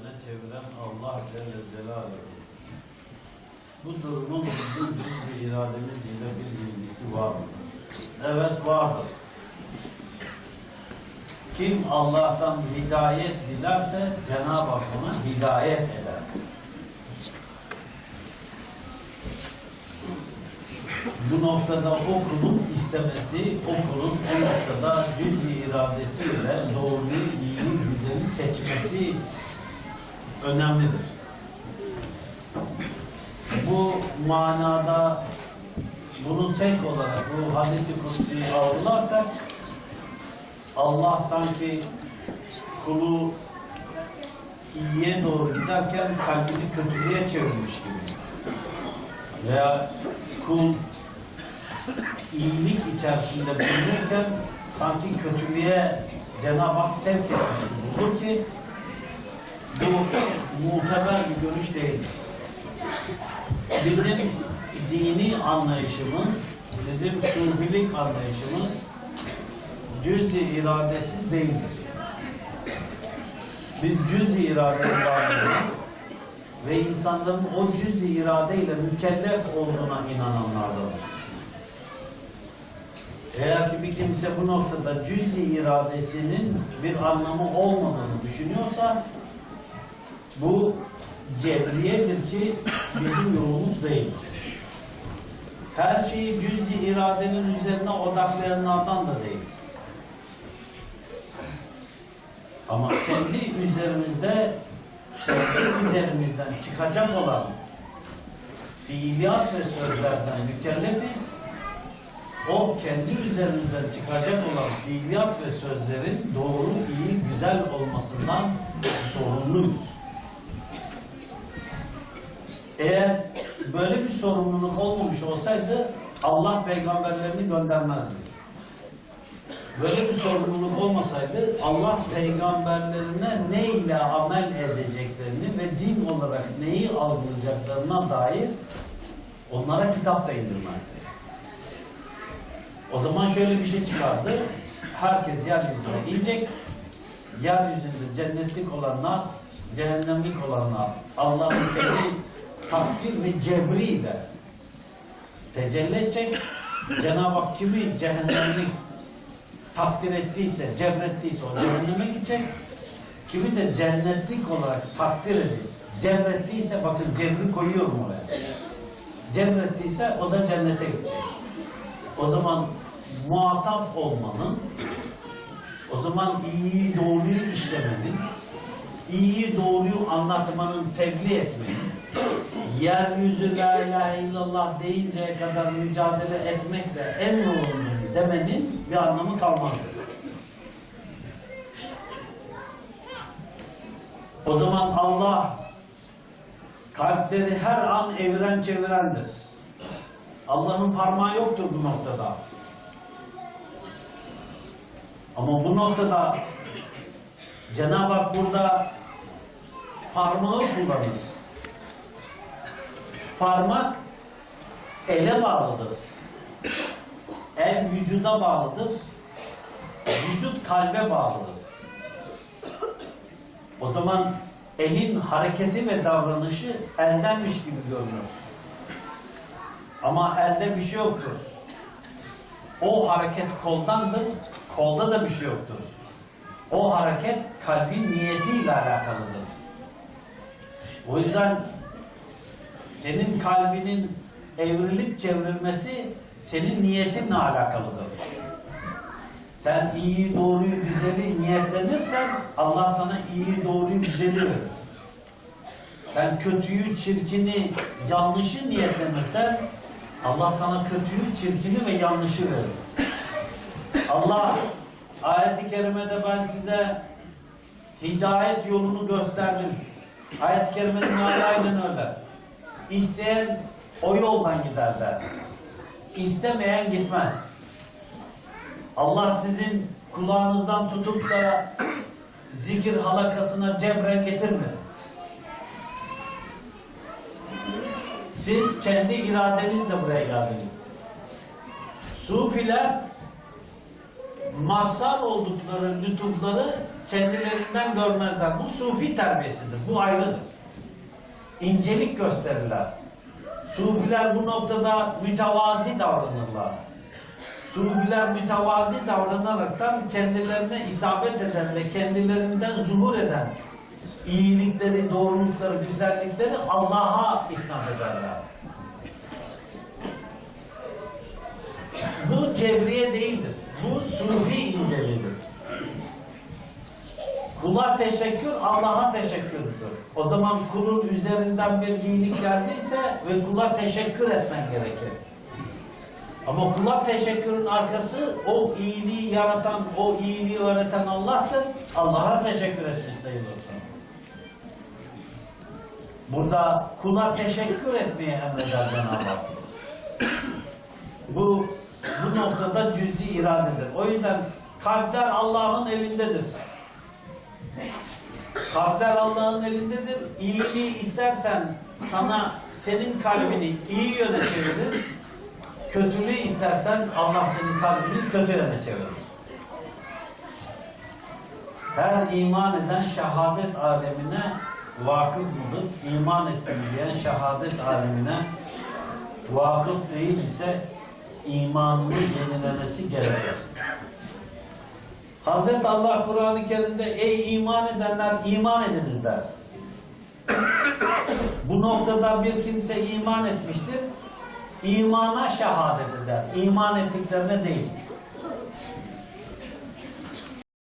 yöne çeviren Allah Celle Celaluhu. Bu durumun bizim bir irademiz ile bir ilgisi var? Evet vardır. Kim Allah'tan hidayet dilerse Cenab-ı Hak ona hidayet eder. Bu noktada o kulun istemesi, o kulun o noktada cüz-i iradesiyle doğruyu, iyiyi, güzeli seçmesi önemlidir. Bu manada bunu tek olarak bu hadisi kutsiyi algılarsak Allah sanki kulu iyiye doğru giderken kalbini kötülüğe çevirmiş gibi. Veya kul iyilik içerisinde bulunurken sanki kötülüğe Cenab-ı Hak sevk etmiş olur ki bu muteber bir görüş değildir. Bizim dini anlayışımız, bizim sufilik anlayışımız cüz-i iradesiz değildir. Biz cüz-i irade ve insanların o cüz-i iradeyle mükellef olduğuna inananlardanız. Eğer ki bir kimse bu noktada cüz-i iradesinin bir anlamı olmadığını düşünüyorsa bu cebriyedir ki bizim yolumuz değil. Her şeyi cüz-i iradenin üzerine odaklayanlardan da değiliz. Ama kendi üzerimizde kendi üzerimizden çıkacak olan fiiliyat ve sözlerden mükellefiz. O kendi üzerimizden çıkacak olan fiiliyat ve sözlerin doğru, iyi, güzel olmasından sorumluyuz. Eğer böyle bir sorumluluk olmamış olsaydı Allah peygamberlerini göndermezdi. Böyle bir sorumluluk olmasaydı Allah peygamberlerine ne ile amel edeceklerini ve din olarak neyi algılayacaklarına dair onlara kitap da indirmezdi. O zaman şöyle bir şey çıkardı. Herkes yeryüzüne inecek. Yeryüzünde cennetlik olanlar, cehennemlik olanlar Allah'ın kendi takdir ve cebriyle tecelli edecek. Cenab-ı Hak kimi cehennemlik takdir ettiyse, cebrettiyse o cehenneme gidecek. Kimi de cennetlik olarak takdir edip cebrettiyse bakın cebri koyuyorum oraya. Cebrettiyse o da cennete gidecek. O zaman muhatap olmanın, o zaman iyiyi doğruyu işlemenin, iyiyi doğruyu anlatmanın, tebliğ etmenin, yeryüzü la ilahe illallah deyinceye kadar mücadele etmekle emrolunun demenin bir anlamı kalmazdı. O zaman Allah kalpleri her an eviren çevirendir. Allah'ın parmağı yoktur bu noktada. Ama bu noktada Cenab-ı Hak burada parmağı kullanır. Parmak ele bağlıdır. El vücuda bağlıdır. Vücut kalbe bağlıdır. O zaman elin hareketi ve davranışı eldenmiş gibi görünür. Ama elde bir şey yoktur. O hareket koldandır, kolda da bir şey yoktur. O hareket kalbin niyetiyle alakalıdır. O yüzden senin kalbinin evrilip çevrilmesi senin niyetinle alakalıdır. Sen iyi, doğruyu, güzeli niyetlenirsen Allah sana iyi, doğruyu, güzeli verir. Sen kötüyü, çirkini, yanlışı niyetlenirsen Allah sana kötüyü, çirkini ve yanlışı verir. Allah ayet-i kerimede ben size hidayet yolunu gösterdim. Ayet-i kerimenin meali aynen öyle. İsteyen o yoldan gider der. İstemeyen gitmez. Allah sizin kulağınızdan tutup da zikir halakasına cebren getirmedi. Siz kendi iradenizle buraya geldiniz. Sufiler mazhar oldukları lütufları kendilerinden görmezler. Bu sufi terbiyesidir. Bu ayrıdır. İncelik gösterirler. Sufiler bu noktada mütevazi davranırlar. Sufiler mütevazi davranaraktan kendilerine isabet eden ve kendilerinden zuhur eden iyilikleri, doğrulukları, güzellikleri Allah'a isnat ederler. Bu cebriye değildir. Bu sufi inceliğidir. Kula teşekkür Allah'a teşekkürdür. O zaman kulun üzerinden bir iyilik geldiyse ve kula teşekkür etmen gerekir. Ama kula teşekkürün arkası o iyiliği yaratan, o iyiliği öğreten Allah'tır. Allah'a teşekkür etmiş sayılırsın. Burada kula teşekkür etmeye emreder Cenab-ı. Bu, bu noktada cüzi iradedir. O yüzden kalpler Allah'ın elindedir. Kalpler Allah'ın elindedir. İyiliği istersen sana senin kalbini iyi yöne çevirir. Kötülüğü istersen Allah senin kalbini kötü yöne çevirir. Her iman eden şehadet alemine vakıf mıdır? İman ettim diyen şehadet alemine vakıf değil ise imanını yenilemesi gerekir. Hazreti Allah Kur'an-ı Kerim'de ey iman edenler iman ediniz der. Bu noktada bir kimse iman etmiştir. İmana şehadet eder. İman ettiklerine değil.